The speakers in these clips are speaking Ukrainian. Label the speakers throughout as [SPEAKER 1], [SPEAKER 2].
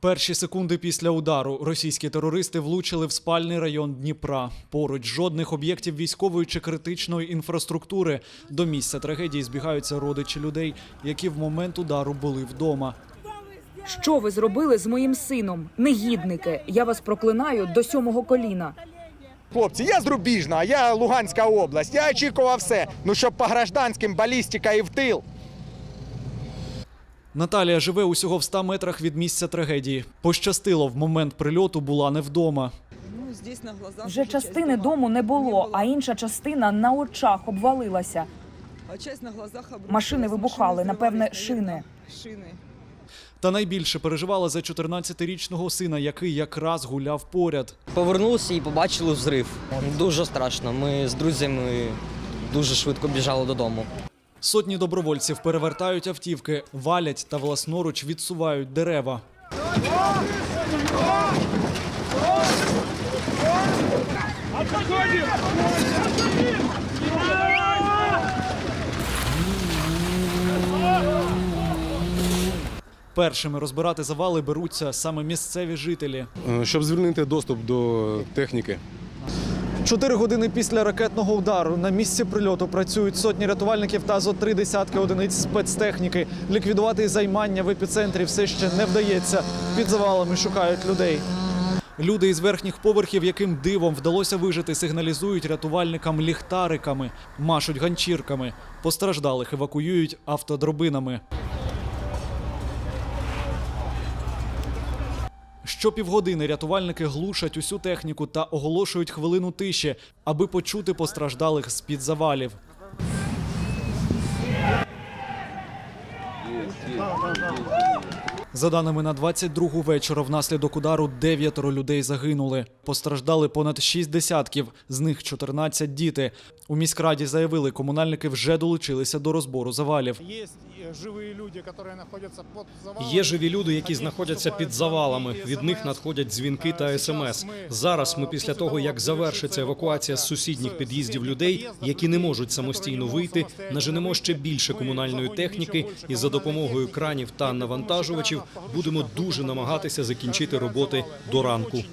[SPEAKER 1] Перші секунди після удару російські терористи влучили в спальний район Дніпра. Поруч жодних об'єктів військової чи критичної інфраструктури. До місця трагедії збігаються родичі людей, які в момент удару були вдома.
[SPEAKER 2] Що ви зробили з моїм сином? Негідники. Я вас проклинаю до сьомого коліна.
[SPEAKER 3] Хлопці, я з Рубіжна, я Луганська область. Я очікував все. Ну щоб по гражданським балістика і в тил.
[SPEAKER 1] Наталія живе усього в 100 метрах від місця трагедії. Пощастило, в момент прильоту була не вдома.
[SPEAKER 4] Ну,
[SPEAKER 2] Вже частини дому не було, а інша частина на очах обвалилася. Машини вибухали, напевне, шини.
[SPEAKER 4] Шини.
[SPEAKER 1] Та найбільше переживала за 14-річного сина, який якраз гуляв поряд.
[SPEAKER 5] Повернулися і побачили взрив. Дуже страшно. Ми з друзями дуже швидко біжали додому.
[SPEAKER 1] Сотні добровольців перевертають автівки, валять та власноруч відсувають дерева. Першими розбирати завали беруться саме місцеві жителі.
[SPEAKER 6] Е, щоб звільнити доступ до техніки.
[SPEAKER 1] Чотири години після ракетного удару на місці прильоту працюють сотні рятувальників та зо три десятки одиниць спецтехніки. Ліквідувати займання в епіцентрі все ще не вдається. Під завалами шукають людей. Люди із верхніх поверхів, яким дивом вдалося вижити, сигналізують рятувальникам ліхтариками, машуть ганчірками. Постраждалих евакуюють автодробинами. Щопівгодини рятувальники глушать усю техніку та оголошують хвилину тиші, аби почути постраждалих з-під завалів. За даними на 22-гу вечора, внаслідок удару дев'ятеро людей загинули. Постраждали понад шість десятків, з них 14 діти. У міськраді заявили, комунальники вже долучилися до розбору завалів.
[SPEAKER 7] Є живі люди, які знаходяться під завалами.
[SPEAKER 8] Є живі люди, які знаходяться під завалами. Від них надходять дзвінки та смс. Зараз ми після того, як завершиться евакуація з сусідніх під'їздів людей, які не можуть самостійно вийти, наженемо ще більше комунальної техніки і за допомогою кранів та навантажувачів будемо дуже намагатися закінчити роботи до ранку.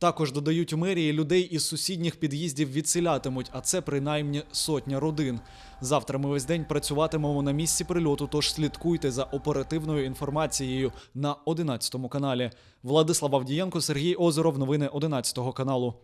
[SPEAKER 1] Також додають у мерії людей із сусідніх під'їздів відселятимуть, а це принаймні сотня родин. Завтра ми весь день працюватимемо на місці прильоту, тож слідкуйте за оперативною інформацією на 11 каналі. Владислав Авдієнко, Сергій Озеров. Новини 11 каналу.